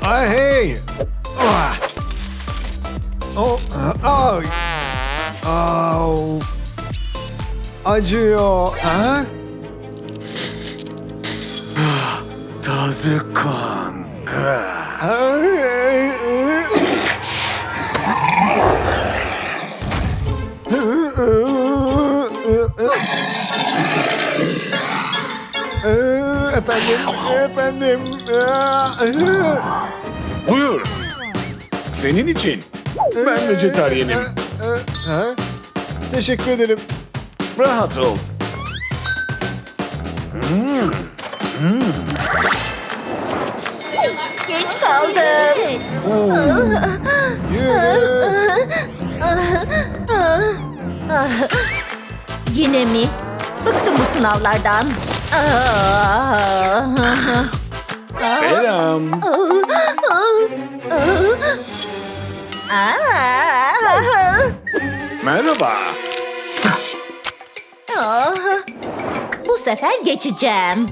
Ay hey. Ah. Oh, ay. Au. Acıyor. Ha? Taze kan. Ay. Efendim, efendim. Buyur. Senin için. Ben vejetaryenim. Ha? Teşekkür ederim. Rahat ol. Geç kaldım. Yine mi? Bıktım bu sınavlardan. Selam. Merhaba. Bu sefer geçeceğim.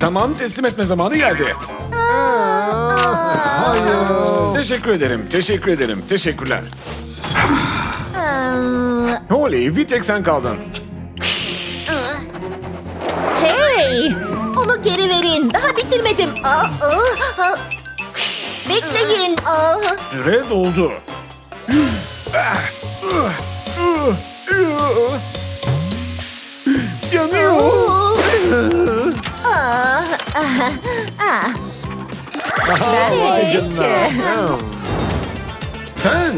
Tamam teslim etme zamanı geldi. Hayır. Teşekkür ederim, teşekkür ederim, teşekkürler. Holly bir tek sen kaldın. Hey! Onu geri verin. Daha bitirmedim. Aa, aa, aa. Bekleyin. Aa. Süre doldu. Yanıyor. Aa, ah, ah. Vay canına. Sen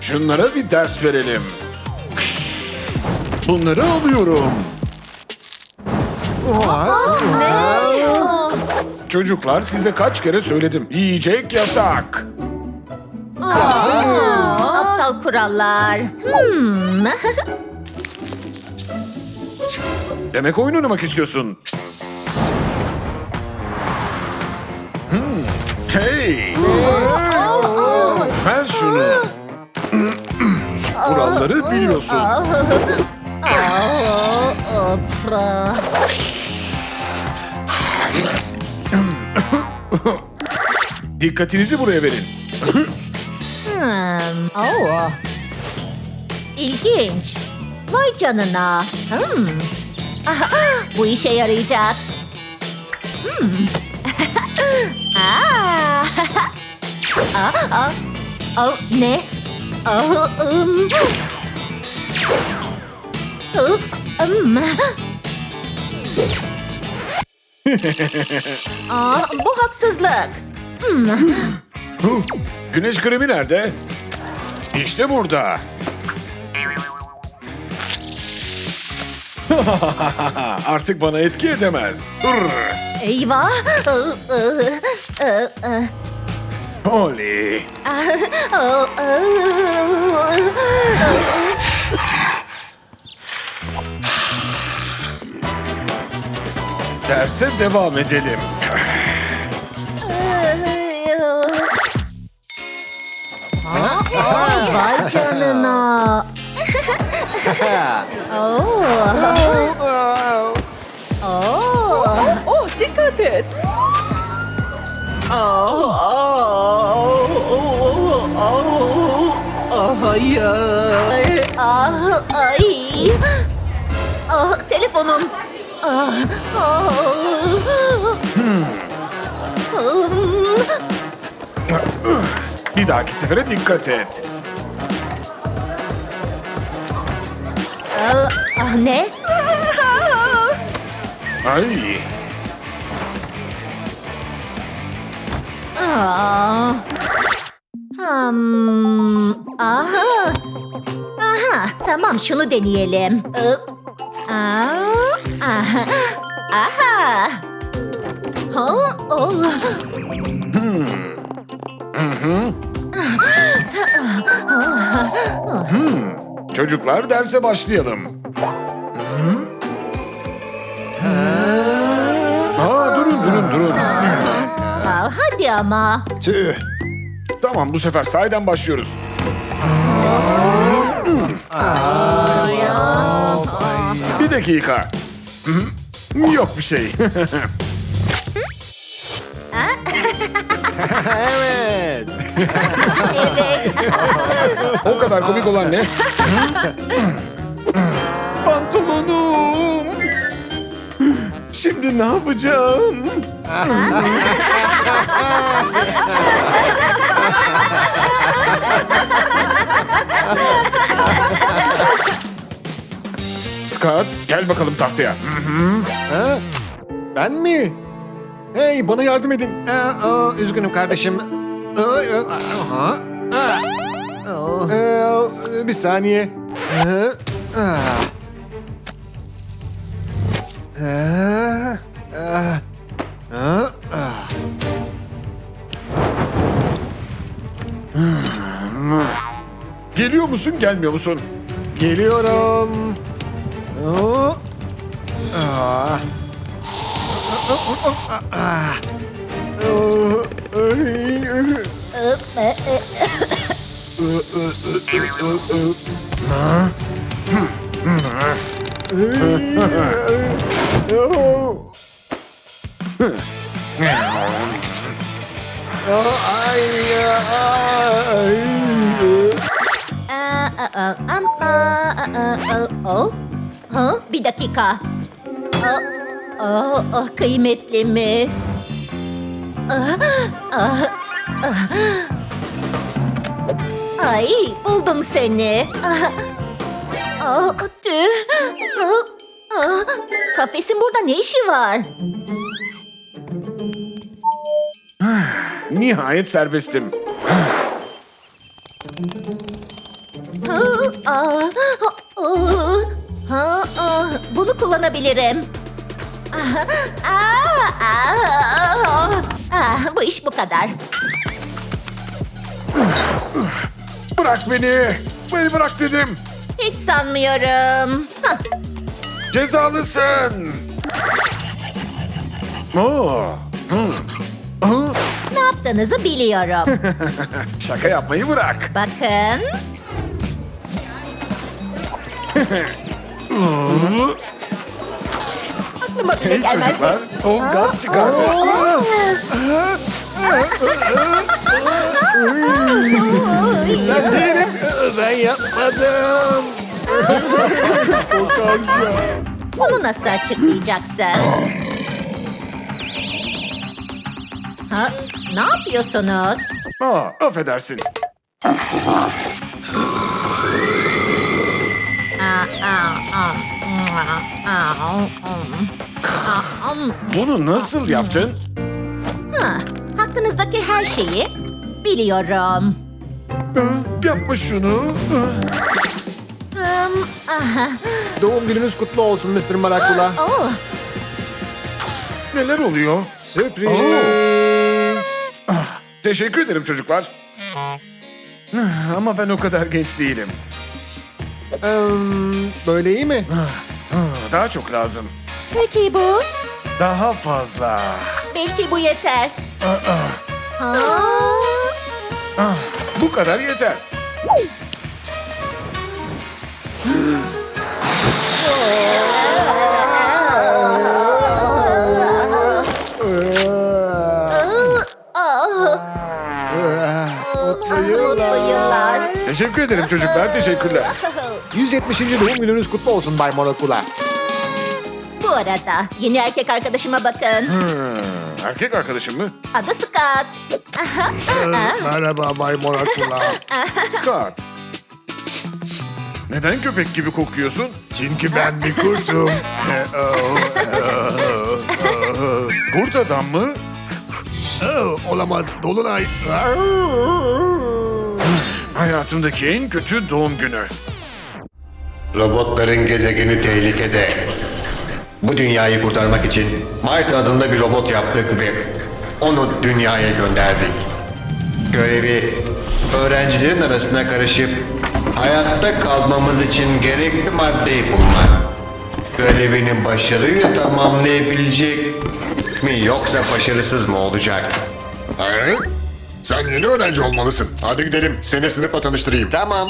şunlara bir ders verelim. Bunları alıyorum. Çocuklar size kaç kere söyledim. Yiyecek yasak. Aptal kurallar. Hmm. Demek oyun oynamak istiyorsun. Hmm. Hey! Ver şunu. Kuralları biliyorsun. Dikkatinizi buraya verin. Hmm. Oh. İlginç. Vay canına. Hmm. Aha, bu işe yarayacak. Hmm. Aa. Aa, aa. Aa, ne? Aa, ım. Aa, ım. Aa, bu haksızlık. Hmm. Güneş kremi nerede? İşte burada. Artık bana etki edemez. Eyvah. Iı. Derse devam edelim. Vay canına. Oo. Oo. Oh dikkat et. Oh, hayır. Ah, ay. Ah, telefonum. Ah, ah. Hmm. Bir dahaki sefere dikkat et. Ah, ah, ne? Ay. Ah. Hmm. Aha. Aha. Tamam şunu deneyelim. Aa. Aha. Aha. Ha, oh. Çocuklar derse başlayalım. Aa, durun durun durun. Aa, hadi ama. Tüh. Tamam bu sefer sahiden başlıyoruz. Bir dakika. Yok bir şey. evet. Evet. o kadar komik olan ne? Pantolonum. Şimdi ne yapacağım? Scott gel bakalım tahtaya. Ha? Ben mi? Hey bana yardım edin. Aa, aa, üzgünüm kardeşim. Aha. Aa, bir saniye. Geliyor musun gelmiyor musun? Geliyorum. Ha, bir dakika. Aa, aa, ah, kıymetlimiz. Aa, aa, aa. Ay, buldum seni. Aa, aa, tüh. Aa, aa, kafesin burada ne işi var? Nihayet serbestim. Aa, aa, aa, ha, aa, bunu kullanabilirim. Aa, aa, aa, aa, bu iş bu kadar. Bırak beni. Beni bırak dedim. Hiç sanmıyorum. Hah, Cezalısın. Oo. Hı. Hı. ne yaptığınızı biliyorum. Şaka yapmayı bırak. Bakın. Aklıma bile Hey gelmezdi. çocuklar. O gaz çıkardı. Ben değilim. Ben yapmadım. Korkacağım. Bunu nasıl açıklayacaksın? Ha, ne yapıyorsunuz? Aa, affedersin. Aa, aa, aa, aa, aa, aa. Bunu nasıl yaptın? Ha, hakkınızdaki her şeyi biliyorum. Yapma şunu. Um, aha, Doğum gününüz kutlu olsun Mr. Marakula. oh, Neler oluyor? Sürpriz. Ah, teşekkür ederim çocuklar. Ah, Ama ben o kadar genç değilim. Em, böyle iyi mi? Ah, ah, Daha çok lazım. peki bu? Daha fazla. Belki bu yeter. Ah, ah, Ha? ah, Bu kadar yeter. Ah. Teşekkür ederim çocuklar. Teşekkürler. 170. doğum gününüz kutlu olsun Bay Marakula. Bu arada yeni erkek arkadaşıma bakın. Hmm, erkek arkadaşım mı? Adı Scott. Aha. Merhaba Bay Marakula. Scott. Neden köpek gibi kokuyorsun? Çünkü ben bir kurtum. Kurt adam mı? Olamaz Dolunay. Hayatımdaki en kötü doğum günü. Robotların gezegeni tehlikede. Bu dünyayı kurtarmak için Mart adında bir robot yaptık ve onu dünyaya gönderdik. Görevi öğrencilerin arasına karışıp hayatta kalmamız için gerekli maddeyi bulmak. Görevini başarıyla tamamlayabilecek mi yoksa başarısız mı olacak? Ha? Sen yeni öğrenci olmalısın. Hadi gidelim. Seni sınıfla tanıştırayım. Tamam.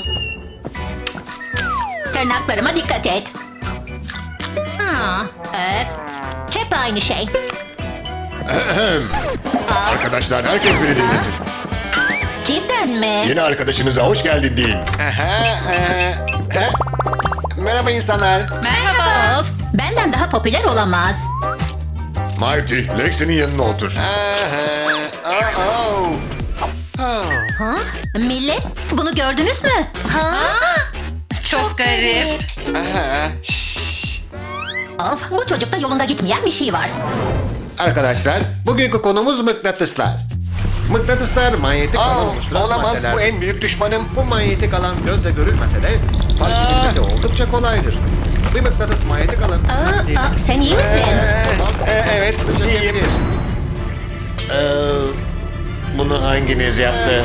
Tırnaklarıma dikkat et. Ha, öf. Hep aynı şey. Arkadaşlar herkes beni dinlesin. Cidden mi? Yeni arkadaşınıza hoş geldin deyin. Merhaba insanlar. Merhaba. Of, benden daha popüler olamaz. Marty, Lexi'nin yanına otur. Ha? Millet, bunu gördünüz mü? Ha? Çok garip. Of, bu çocukta yolunda gitmeyen bir şey var. Arkadaşlar, bugünkü konumuz mıknatıslar. Mıknatıslar manyetik alan oluşturan Olamaz, bu en büyük düşmanım. Bu manyetik alan gözle görülmese de fark edilmesi oldukça kolaydır. Bir mıknatıs manyetik alan... Aa, aa, sen iyi misin? Ee, evet, iyiyim. Ee, bunu hanginiz yaptı?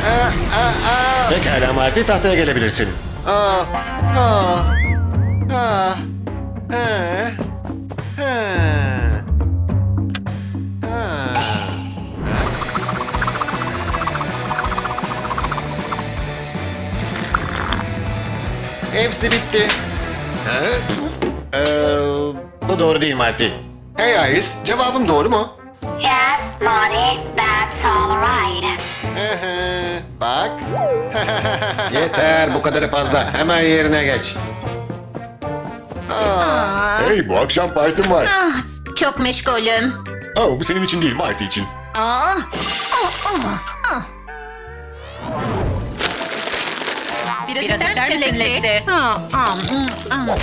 Pekala Marty, tahtaya gelebilirsin. Aa, aa, aa, ee, ee. Hepsi bitti. Ee, bu doğru değil Marty. Hey Iris, cevabım doğru mu? Yes, Marty, that's all right. Bak. Yeter, bu kadarı fazla. Hemen yerine geç. Hey, bu akşam partim var. Ah, çok meşgulüm. Oh, bu senin için değil, Marty için. Aa, aa, aa, aa. Biraz, ister, misin Lexi? Aa, aa, mm, aa.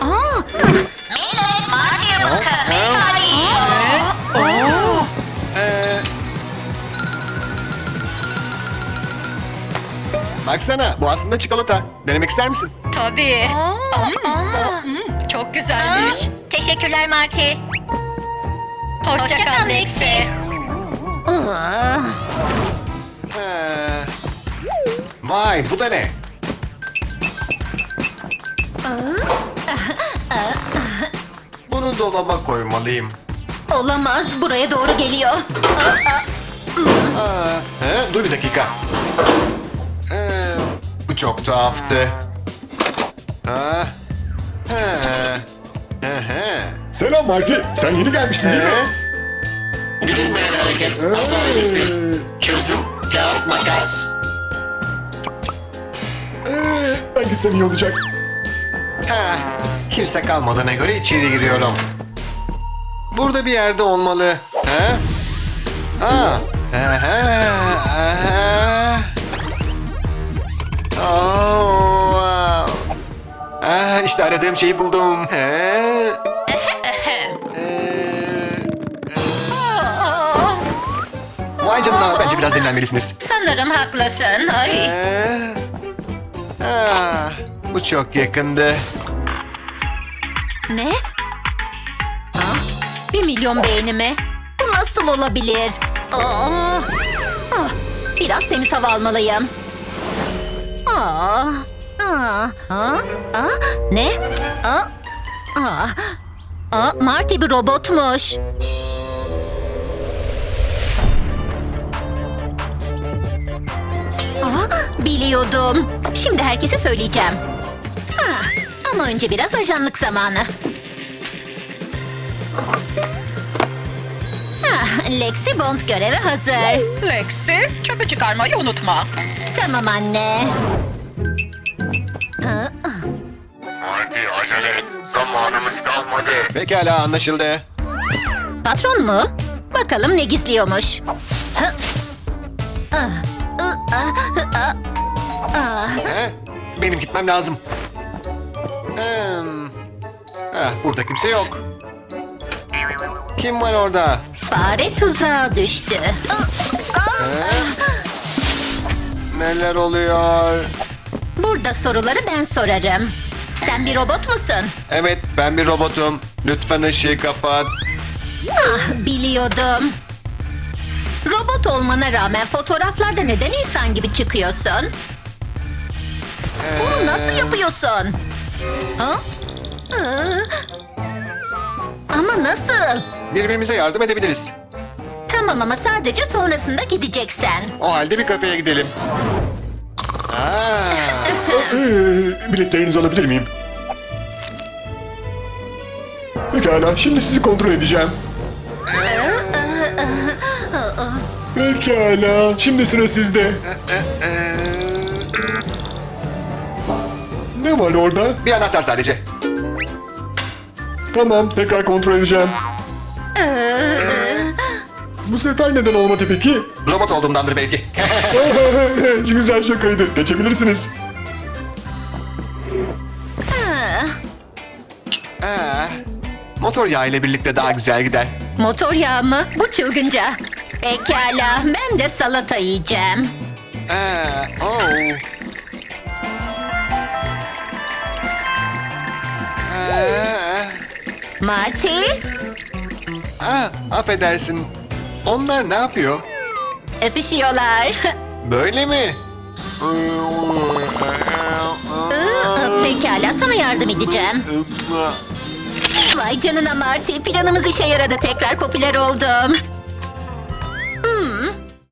Aa, Baksana, bu aslında çikolata. Denemek ister misin? Tabii. Hmm, çok güzelmiş. Teşekkürler Marty. Hoşça, kal Lexi. Ee, Vay, bu da ne? Bunu dolaba koymalıyım. olamaz, buraya doğru geliyor. Aa, he, dur bir dakika. Ee, bu çok tuhaftı. Ha, he, he, he. Selam Marty. Sen yeni gelmiştin değil mi? Bilinmeyen hareket. Çözüm. Kağıt makas. Ee, ben gitsem iyi olacak. Ha, kimse kalmadığına göre içeri giriyorum. Burada bir yerde olmalı. Ha? Ha. Aha, aha. Oh, wow. Ah, işte aradığım şeyi buldum. Ha? Vay canına, bence biraz dinlenmelisiniz. Sanırım haklısın. Ay. Ee, ah, bu çok yakındı. Ne? Ah, bir milyon beğeni mi? Bu nasıl olabilir? Aa, ah, biraz temiz hava almalıyım. Aa, aa, aa, aa, ne? Aa, aa, aa, Marty bir robotmuş. Aa, biliyordum. Şimdi herkese söyleyeceğim. Ah, ama önce biraz ajanlık zamanı. Ah, Lexi Bond görevi hazır. Lexi, çöpü çıkarmayı unutma. Tamam anne. Ha, Hadi acele et, zamanımız kalmadı. Pekala, anlaşıldı. patron mu? Bakalım ne gizliyormuş. Ha, ah, ah, ah, ah. He? Benim gitmem lazım. Hmm. Ah, burada kimse yok. Kim var orada? Fare tuzağa düştü. Neler oluyor? Burada soruları ben sorarım. Sen bir robot musun? Evet, ben bir robotum. Lütfen ışığı kapat. Ah, biliyordum. Robot olmana rağmen fotoğraflarda neden insan gibi çıkıyorsun? Bunu nasıl yapıyorsun? Ha? Ama nasıl? Birbirimize yardım edebiliriz. Tamam ama sadece sonrasında gideceksen. O halde bir kafeye gidelim. Aa, Ee, biletlerinizi alabilir miyim? Pekala, şimdi sizi kontrol edeceğim. Pekala, şimdi sıra sizde. Ne var orada? bir anahtar sadece. Tamam, tekrar kontrol edeceğim. Bu sefer neden olmadı peki? Robot olduğumdandır belki. Güzel şakaydı. Geçebilirsiniz. Aa, motor yağı ile birlikte daha güzel gider. Motor yağı mı? Bu çılgınca. Pekala, ben de salata yiyeceğim. Aa, oh. Aa, Marty, aa, affedersin. Onlar ne yapıyor? öpüşüyorlar. Böyle mi? Pekala, sana yardım edeceğim. Vay canına Marty, planımız işe yaradı. Tekrar popüler oldum.